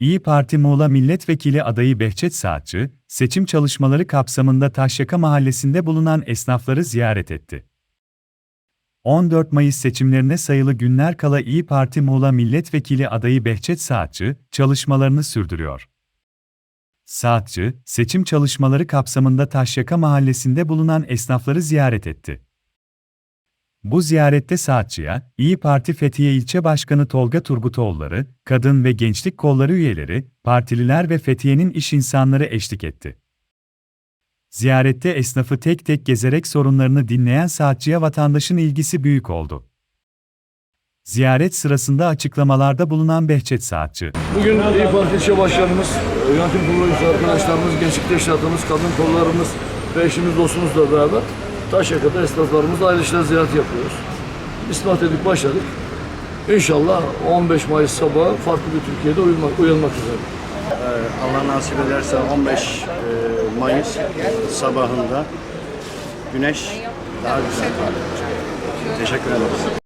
İyi Parti Muğla Milletvekili adayı Behçet Saatçı, seçim çalışmaları kapsamında Taşyaka Mahallesi'nde bulunan esnafları ziyaret etti. 14 Mayıs seçimlerine sayılı günler kala İyi Parti Muğla Milletvekili adayı Behçet Saatçı, çalışmalarını sürdürüyor. Saatçı, seçim çalışmaları kapsamında Taşyaka Mahallesi'nde bulunan esnafları ziyaret etti. Bu ziyarette Saatçı'ya, İyi Parti Fethiye İlçe Başkanı Tolga Turgutoğulları, kadın ve gençlik kolları üyeleri, partililer ve Fethiye'nin iş insanları eşlik etti. Ziyarette esnafı tek tek gezerek sorunlarını dinleyen Saatçı'ya vatandaşın ilgisi büyük oldu. Ziyaret sırasında açıklamalarda bulunan Behçet Saatçı, Bugün İYİ Parti ilçe başkanımız, yönetim kurulu arkadaşlarımız, gençlik teşkilatımız, kadın kollarımız ve eşimiz dostumuzla beraber Taşyaka'da esnaflarımızla ayrı ziyaret yapıyoruz. İspat edip başladık. İnşallah 15 Mayıs sabahı farklı bir Türkiye'de uyanmak, uyanmak üzere. Allah nasip ederse 15 e, Mayıs sabahında güneş daha güzel parlayacak. Teşekkür ederim.